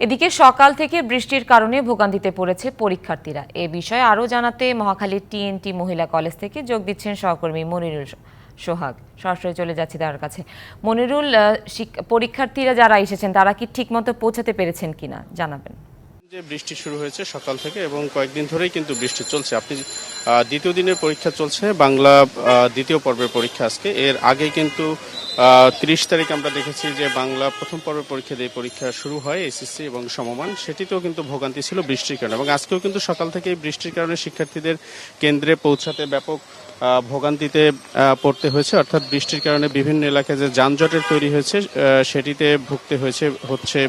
এদিকে সকাল থেকে বৃষ্টির কারণে ভোগান্তিতে পড়েছে পরীক্ষার্থীরা। এ বিষয়ে আরও জানাতে মহাখালীর টিএনটি মহিলা কলেজ থেকে যোগ দিচ্ছেন সহকর্মী মনিরুল সোহাগ। সরাসরি চলে যাচ্ছি তার কাছে। মনিরুল পরীক্ষার্থীরা যারা এসেছেন, তারা কি ঠিকমতো পৌঁছাতে পেরেছেন কিনা জানাবেন। যে বৃষ্টি শুরু হয়েছে সকাল থেকে এবং কয়েকদিন ধরেই কিন্তু বৃষ্টি চলছে। আপনি দ্বিতীয় দিনের পরীক্ষা চলছে। বাংলা দ্বিতীয় পর্বের পরীক্ষা আজকে। এর আগে কিন্তু তিরিশ তারিখ আমরা দেখেছি যে বাংলা প্রথম পর্বের পরীক্ষা দিয়ে পরীক্ষা শুরু হয় এসএসসি এবং সমমান। সেটিতেও কিন্তু ভোগান্তি ছিল বৃষ্টির কারণে এবং আজকেও কিন্তু সকাল থেকে বৃষ্টির কারণে শিক্ষার্থীদের কেন্দ্রে পৌঁছাতে ব্যাপক ভোগান্তিতে পড়তে হয়েছে। অর্থাৎ বৃষ্টির কারণে বিভিন্ন এলাকায় যে যানজটের তৈরি হয়েছে সেটিতে ভুগতে হয়েছে, হচ্ছে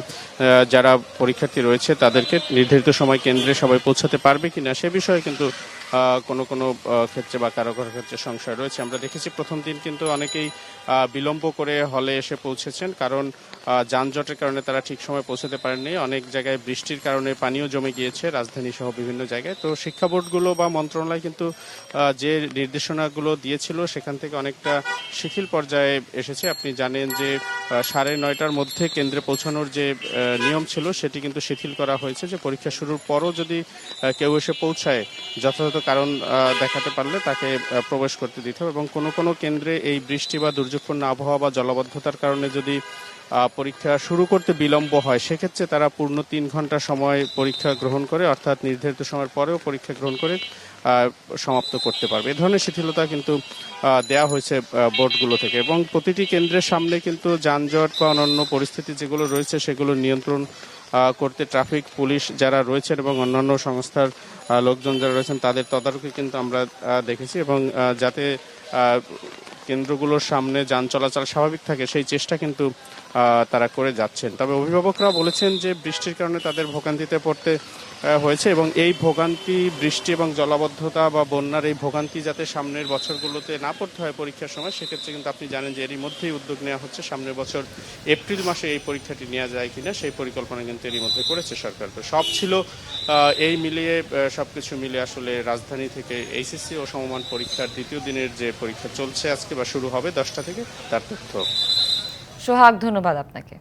যারা পরীক্ষার্থী রয়েছে তাদেরকে নির্ধারিত সময় কেন্দ্রে সবাই পৌঁছাতে পারবে কিনা সে বিষয়ে কিন্তু কোনো কোনো ক্ষেত্রে বা কারও কারও ক্ষেত্রে সংশয় রয়েছে। আমরা দেখেছি প্রথম দিন কিন্তু অনেকেই বিলম্ব করে হলে এসে পৌঁছেছেন। কারণ যানজটের কারণে তারা ঠিক সময় পৌঁছাতে পারেননি। অনেক জায়গায় বৃষ্টির কারণে পানিও জমে গিয়েছে, রাজধানী সহ বিভিন্ন জায়গায়। তো শিক্ষা বোর্ডগুলো বা মন্ত্রণালয় কিন্তু যে নির্দেশনাগুলো দিয়েছিল, সেখান থেকে অনেকটা শিথিল পর্যায়ে এসেছে। আপনি জানেন যে সাড়ে নয়টার মধ্যে কেন্দ্রে পৌঁছানোর যে নিয়ম ছিল, সেটি কিন্তু শিথিল করা হয়েছে যে, পরীক্ষা শুরুর পরও যদি কেউ এসে পৌঁছায়, যথাযথ কারণ দেখাতে পারলে তাকে প্রবেশ করতে দিতে হবে। এবং কোনো কোনো কেন্দ্রে এই বৃষ্টি বা দুর্যোগপূর্ণ আবহাওয়া বা জলাবদ্ধতার কারণে যদি পরীক্ষা শুরু করতে বিলম্ব হয়। সেক্ষেত্রে তারা পূর্ণ তিন ঘণ্টা সময় পরীক্ষা গ্রহণ করে, অর্থাৎ নির্ধারিত সময়ের পরেও পরীক্ষা গ্রহণ করে সমাপ্ত করতে পারবে। এ ধরনের শিথিলতা কিন্তু দেয়া হয়েছে বোর্ডগুলো থেকে। এবং প্রতিটি কেন্দ্রের সামনে কিন্তু যানজট বা অন্যান্য পরিস্থিতি যেগুলো রয়েছে, সেগুলো নিয়ন্ত্রণ করতে ট্রাফিক, পুলিশ যারা রয়েছেন এবং অন্যান্য সংস্থার লোকজন যারা রয়েছেন, তাদের তদারকি কিন্তু আমরা দেখেছি এবং যাতে কেন্দ্রগুলোর সামনে যান চলাচল স্বাভাবিক থাকে, সেই চেষ্টা কিন্তু তারা করে যাচ্ছেন। তবে অভিভাবকরা বলেছেন যে, বৃষ্টির কারণে তাদের ভোগান্তিতে পড়তে হয়েছে এবং এই ভোগান্তি, বৃষ্টি এবং জলাবদ্ধতা বা বন্যার এই ভোগান্তি যাতে সামনের বছরগুলোতে না পড়তে হয় পরীক্ষার সময়, সেক্ষেত্রে কিন্তু আপনি জানেন যে, এরই মধ্যেই উদ্যোগ নেওয়া হচ্ছে। সামনের বছর এপ্রিল মাসে এই পরীক্ষাটি নেওয়া যায় কিনা, সেই পরিকল্পনা কিন্তু এরই মধ্যে করেছে সরকার। তো সব ছিল এই মিলিয়ে সব কিছু মিলে আসলে রাজধানী থেকে এইচএসসি ও সমমান পরীক্ষার দ্বিতীয় দিনের যে পরীক্ষা চলছে আজকে বা শুরু হবে দশটা থেকে তার তথ্য। সোহাগ ধন্যবাদ আপনাকে।